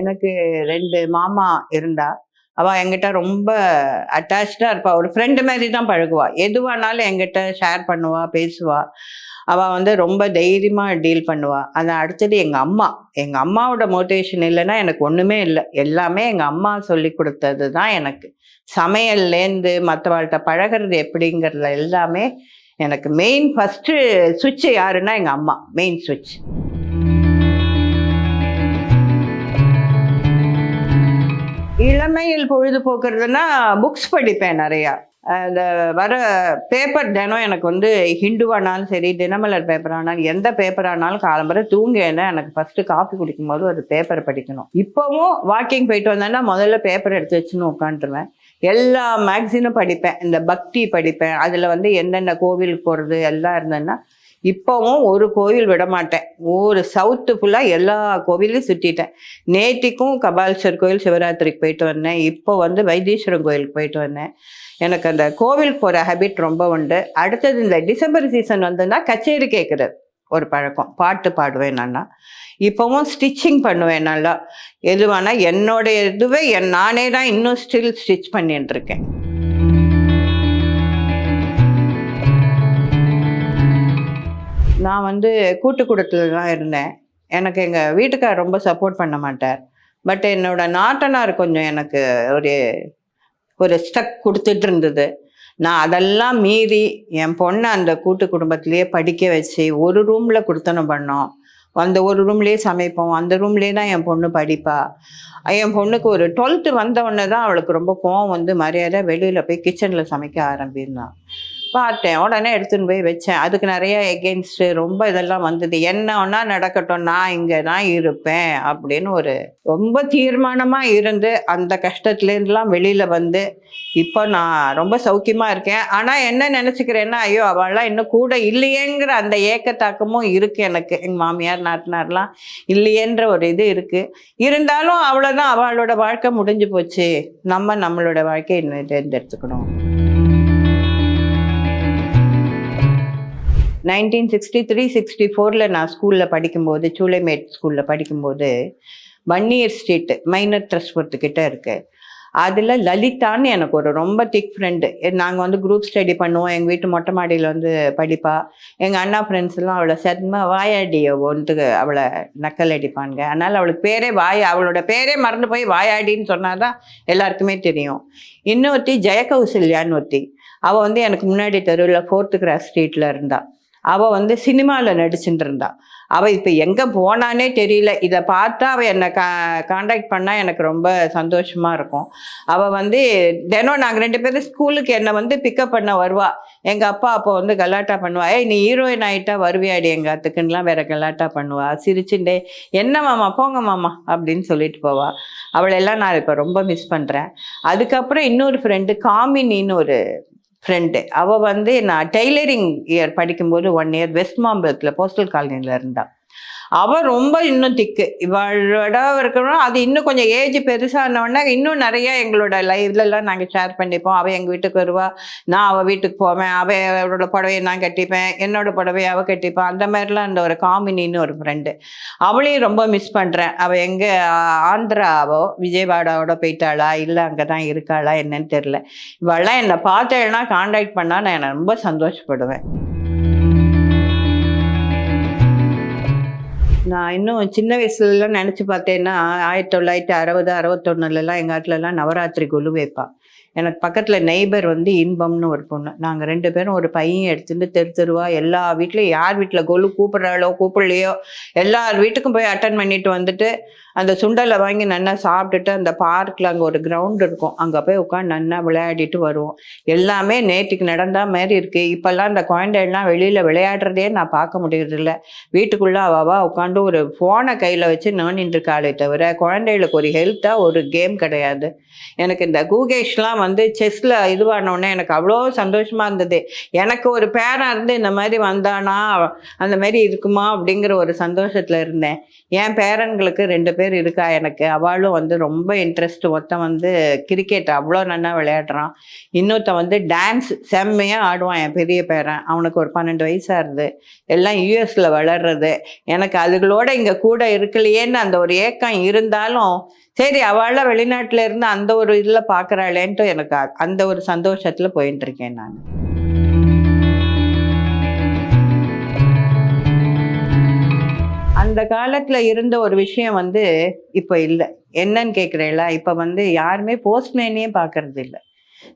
எனக்கு ரெண்டு மாமா இருந்தா அவள் என்கிட்ட ரொம்ப அட்டாச்சாக இருப்பாள் ஒரு ஃப்ரெண்டு மாதிரி தான் பழகுவாள் எதுவானாலும் என்கிட்ட ஷேர் பண்ணுவா பேசுவா. அவள் வந்து ரொம்ப தைரியமாக டீல் பண்ணுவாள் அதை அடுத்தது எங்கள் அம்மா. எங்கள் அம்மாவோட மோட்டிவேஷன் இல்லைன்னா எனக்கு ஒன்றுமே இல்லை. எல்லாமே எங்கள் அம்மா சொல்லி கொடுத்தது தான் எனக்கு. சமையல்லேருந்து மற்றவாழ்கிட்ட பழகிறது எப்படிங்கிறதுல எல்லாமே எனக்கு மெயின் ஃபஸ்ட்டு சுவிட்சு யாருன்னா எங்கள் அம்மா. மெயின் சுவிட்ச் இளமையில் பொழுதுபோக்குறதுன்னா புக்ஸ் படிப்பேன் நிறையா. அந்த வர பேப்பர் தினம் எனக்கு வந்து ஹிந்துவானாலும் சரி தினமலர் பேப்பர் ஆனாலும் எந்த பேப்பர் ஆனாலும் காலம்பரை தூங்கேன்னா எனக்கு ஃபஸ்ட்டு காஃபி குடிக்கும் போது ஒரு பேப்பர் படிக்கணும். இப்போவும் வாக்கிங் போயிட்டு வந்தேன்னா முதல்ல பேப்பர் எடுத்து வச்சுன்னு உட்காந்துருவேன். எல்லா மேக்சினும் படிப்பேன். இந்த பக்தி படிப்பேன். அதில் வந்து என்னென்ன கோவிலுக்கு போகிறது எல்லாம் இருந்தேன்னா இப்போவும் ஒரு கோவில் விட மாட்டேன் ஒரு சவுத்து ஃபுல்லாக எல்லா கோவிலையும் சுற்றிட்டேன் நேத்திக்கும் கபால்சர் கோயில் சிவராத்திரிக்கு போயிட்டு வந்தேன். இப்போ வந்து வைத்தீஸ்வரன் கோயிலுக்கு போயிட்டு வந்தேன். எனக்கு அந்த கோவிலுக்கு போகிற ஹேபிட் ரொம்ப உண்டு. அடுத்தது இந்த டிசம்பர் சீசன் வந்ததுன்னா கச்சேரி கேட்குறது ஒரு பழக்கம். பாட்டு பாடுவேன் நல்லா இப்போவும் ஸ்டிச்சிங் பண்ணுவேன் நல்லா. எதுவானா என்னோட இதுவே என் நானே தான் இன்னும் ஸ்டில் ஸ்டிச் பண்ணிட்டு இருக்கேன். நான் வந்து கூட்டு குடத்தில் தான் இருந்தேன். எனக்கு எங்கள் வீட்டுக்கார் ரொம்ப சப்போர்ட் பண்ண மாட்டார். பட் என்னோட நாட்டனார் கொஞ்சம் எனக்கு ஒரு ஒரு ஸ்டக் கொடுத்துட்டு இருந்தது. நான் அதெல்லாம் மீறி என் பொண்ணை அந்த கூட்டு குடும்பத்திலேயே படிக்க வச்சு ஒரு ரூமில் கொடுத்தனும் பண்ணோம். அந்த ஒரு ரூம்லேயே சமைப்போம். அந்த ரூம்லேயே தான் என் பொண்ணு படிப்பா. என் பொண்ணுக்கு ஒரு டுவெல்த்து வந்த உடனே தான் அவளுக்கு ரொம்ப கோவம் வந்து மரியாதை வெளியில் போய் கிச்சனில் சமைக்க ஆரம்பிஇருந்தான் பார்த்தேன். உடனே எடுத்துன்னு போய் வச்சேன். அதுக்கு நிறைய எகென்ஸ்டு ரொம்ப இதெல்லாம் வந்தது. என்ன ஒன்றா நடக்கட்டும் நான் இங்கே தான் இருப்பேன் அப்படின்னு ஒரு ரொம்ப தீர்மானமாக இருந்து அந்த கஷ்டத்துலேருந்துலாம் வெளியில் வந்து இப்போ நான் ரொம்ப சௌக்கியமாக இருக்கேன். ஆனால் என்ன நினச்சிக்கிறேன்னா ஐயோ அவள்லாம் இன்னும் கூட இல்லையேங்கிற அந்த ஏக்கத்தாக்கமும் இருக்குது எனக்கு. எங்கள் மாமியார் நாட்டினார்லாம் இல்லையேன்ற ஒரு இது இருக்குது இருந்தாலும் அவ்வளோதான் அவளோட வாழ்க்கை முடிஞ்சு போச்சு. நம்ம நம்மளோட வாழ்க்கையை இன்னும் தேர்ந்தெடுத்துக்கணும். நைன்டீன் சிக்ஸ்டி த்ரீ சிக்ஸ்டி ஃபோரில் நான் ஸ்கூலில் படிக்கும்போது சூளைமேட் ஸ்கூலில் படிக்கும்போது வன்னியர் ஸ்ட்ரீட் மைனர் ட்ரஸ்ட் கிட்ட இருக்குது அதில் லலிதான்னு எனக்கு ஒரு ரொம்ப திக் ஃப்ரெண்டு நாங்கள் வந்து குரூப் ஸ்டடி பண்ணுவோம். எங்கள் வீட்டு மொட்டை மாடியில் வந்து படிப்பா. எங்கள் அண்ணா ஃப்ரெண்ட்ஸ் எல்லாம் அவளை சத்மா வாயாடிய ஒன்று அவளை நக்கல் அடிப்பாங்க அதனால் அவளுக்கு பேரே வாய் அவளோட பேரே மறந்து போய் வாயாடின்னு சொன்னாதான் எல்லாருக்குமே தெரியும். இன்னொருத்தி ஜெயகௌசல்யான்னு ஒருத்தி. அவள் வந்து எனக்கு முன்னாடி தெருவில் ஃபோர்த்து கிராஸ் ஸ்ட்ரீட்டில் இருந்தாள் அவள் வந்து சினிமாவில் நடிச்சுட்டு இருந்தா அவள் இப்போ எங்கே போனானே தெரியல. இதை பார்த்தா அவள் என்னை கா காண்டாக்ட் பண்ணால் எனக்கு ரொம்ப சந்தோஷமாக இருக்கும். அவள் வந்து தினம் நாங்கள் ரெண்டு பேரும் ஸ்கூலுக்கு என்னை வந்து பிக்கப் பண்ண வருவா. எங்கள் அப்பா அப்போ வந்து கலாட்டா பண்ணுவா. ஏய் நீ ஹீரோயின் ஆகிட்டா வருவியாடி எங்கள் அத்துக்குன்னெலாம் வேற கலாட்டா பண்ணுவா. சிரிச்சுண்டே என்ன மாமா போங்க மாமா அப்படின்னு சொல்லிட்டு போவா. அவளெல்லாம் நான் இப்போ ரொம்ப மிஸ் பண்ணுறேன் அதுக்கப்புறம் இன்னொரு ஃப்ரெண்டு காமினின்னு ஒரு ஃப்ரெண்டு அவள் வந்து நான் டெய்லரிங் இயர் படிக்கும்போது ஒன் இயர் வெஸ்ட் மாம்பலத்தில் போஸ்டல் காலனியில் இருந்தாள் அவள் ரொம்ப இன்னும் திக்கு. இவளோட இருக்கிறோம் அது இன்னும் கொஞ்சம் ஏஜ் பெருசானோடனே இன்னும் நிறைய எங்களோட லைவ்லலாம் நாங்கள் ஷேர் பண்ணிப்போம். அவள் எங்கள் வீட்டுக்கு வருவா. நான் அவள் வீட்டுக்கு போவேன். அவள் அவளோட புடவையை நான் கட்டிப்பேன். என்னோட புடவையை அவள் கட்டிப்பான் அந்த மாதிரிலாம் அந்த ஒரு காமினின்னு ஒரு ஃப்ரெண்டு அவளையும் ரொம்ப மிஸ் பண்ணுறேன் அவள் எங்கே ஆந்திராவோ விஜயவாடாவோட போயிட்டாளா? இல்லை அங்கே தான் இருக்காளா? என்னன்னு தெரில இவெல்லாம் என்னை பார்த்தேன்னா காண்டாக்ட் பண்ணால் நான் ரொம்ப சந்தோஷப்படுவேன். நான் இன்னும் சின்ன வயசுலலாம் நினச்சி பார்த்தேன்னா ஆயிரத்தி தொள்ளாயிரத்தி அறுபது அறுபத்தொன்னுலலாம் எங்கள் ஆட்டிலலாம் நவராத்திரி குழு வைப்பாள் எனக்கு பக்கத்தில் நெய்பர் வந்து இன்பம்னு ஒரு பொண்ணு. நாங்கள் ரெண்டு பேரும் ஒரு பையன் எடுத்துட்டு தெரு தெருவா எல்லா வீட்லேயும் யார் வீட்டில் கொலு கூப்பிட்றாளோ கூப்பிடலையோ எல்லார் வீட்டுக்கும் போய் அட்டன் பண்ணிட்டு வந்துட்டு அந்த சுண்டலை வாங்கி நல்லா சாப்பிட்டுட்டு அந்த பார்க்கில் அங்கே ஒரு கிரவுண்ட் இருக்கும். அங்கே போய் உட்காந்து நல்லா விளையாடிட்டு வருவோம். எல்லாமே நேற்றுக்கு நடந்தா மாதிரி இருக்குது இப்போல்லாம் அந்த குழந்தைகள்லாம் வெளியில் விளையாடுறதே நான் பார்க்க முடியறதில்ல. வீட்டுக்குள்ளே அவாவா உட்காந்து ஒரு ஃபோனை கையில் வச்சு நோண்டிட்டு காலை தவிர குழந்தைகளுக்கு ஒரு ஹெல்த்தாக ஒரு கேம் கிடையாது. எனக்கு இந்த கூகேஷ்லாம் வந்து செஸ்ஸில் இதுவானோடனே எனக்கு அவ்வளோ சந்தோஷமாக இருந்தது. எனக்கு ஒரு பேராக இருந்து இந்த மாதிரி வந்தானா அந்த மாதிரி இருக்குமா அப்படிங்கிற ஒரு சந்தோஷத்தில் இருந்தேன். என் பேரன்களுக்கு ரெண்டு பேர் இருக்கா எனக்கு. அவளும் வந்து ரொம்ப இன்ட்ரெஸ்ட் ஒருத்தன் வந்து கிரிக்கெட் அவ்வளோ நல்லா விளையாடுறான். இன்னொருத்தன் வந்து டான்ஸ் செம்மையாக ஆடுவான் என் பெரிய பேரன் அவனுக்கு ஒரு பன்னெண்டு வயசாக இருது எல்லாம் யூஎஸில் வளர்றது. எனக்கு அதுகளோட இங்கே கூட இருக்கலையேன்னு அந்த ஒரு ஏக்கம் இருந்தாலும் சரி அவளாம் வெளிநாட்டில் இருந்து அந்த ஒரு இதில் பார்க்குறாளேன்ட்டு எனக்கு அந்த ஒரு சந்தோஷத்தில் போயிட்டு இருக்கேன் நான். அந்த காலத்தில் இருந்த ஒரு விஷயம் வந்து இப்போ இல்லை. என்னன்னு கேட்குறீங்களா இப்போ வந்து யாருமே போஸ்ட்மேனே பார்க்கறது இல்லை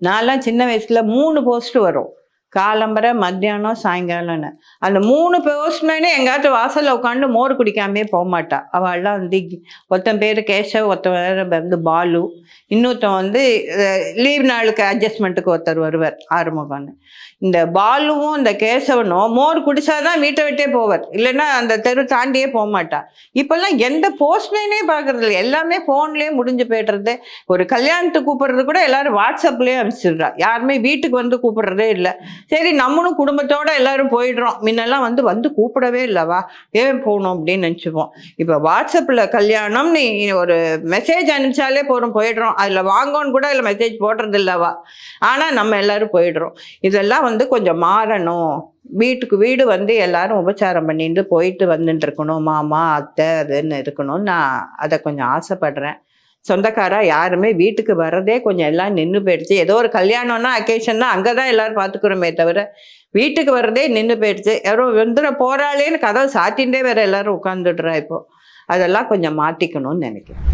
நான்லாம் சின்ன வயசுல மூணு போஸ்ட் வரும். காலம்பரை மத்தியானம் சாயங்காலம்னு. அந்த மூணு போஸ்ட்மேனே எங்காச்சும் வாசலில் உட்காந்து மோர் குடிக்காமே போக மாட்டா அவள்லாம் வந்து ஒருத்தன் பேர் கேசவ் ஒருத்தன் வேற வந்து பாலு. இன்னொருத்தன் வந்து லீவ் நாளுக்கு அட்ஜஸ்ட்மெண்ட்டுக்கு ஒருத்தர் வருவார் ஆறுமுகம்னு. இந்த பாலுவும் இந்த கேசவனும் மோர் குடிச்சாதான் வீட்டை விட்டே போவார். இல்லைன்னா அந்த தெரு தாண்டியே போக மாட்டா இப்போல்லாம் எந்த போஸ்ட்மேனே பார்க்கறது இல்லை. எல்லாமே ஃபோன்லேயே முடிஞ்சு போய்டுறது. ஒரு கல்யாணத்துக்கு கூப்பிடுறது கூட எல்லாரும் வாட்ஸ்அப்லேயே அனுப்பிச்சிடுறா. யாருமே வீட்டுக்கு வந்து கூப்பிடுறதே இல்லை. சரி நம்மளும் குடும்பத்தோட எல்லாரும் போயிடுறோம். முன்னெல்லாம் வந்து வந்து கூப்பிடவே இல்லைவா? ஏன் போகணும் அப்படின்னு நினச்சிப்போம். இப்போ வாட்ஸ்அப்பில் கல்யாணம் நீ ஒரு மெசேஜ் அனுப்பிச்சாலே போகிறோம் போயிடுறோம். அதில் வாங்கோன்னு கூட இல்லை மெசேஜ் போடுறது இல்லைவா? ஆனால் நம்ம எல்லாரும் போயிடுறோம். இதெல்லாம் வந்து கொஞ்சம் மாறணும். வீட்டுக்கு வீடு வந்து எல்லாரும் உபச்சாரம் பண்ணிட்டு போயிட்டு வந்துட்டு இருக்கணும். மாமா அத்தை அதுன்னு இருக்கணும்னு நான் அதை கொஞ்சம் ஆசைப்படுறேன். சொந்தக்காரா யாருமே வீட்டுக்கு வர்றதே கொஞ்சம் எல்லாம் நின்று போயிடுச்சு. ஏதோ ஒரு கல்யாணம்னா அக்கேஷன்னா அங்கே தான் எல்லாரும் பார்த்துக்கிறோமே தவிர வீட்டுக்கு வர்றதே நின்று போயிடுச்சு. யாரோ வந்துட போறாளேன்னு கதவை சாத்தின்றே வேற எல்லாரும் உட்காந்துடுறா இப்போ. அதெல்லாம் கொஞ்சம் மாற்றிக்கணும்னு நினைக்கிறேன்.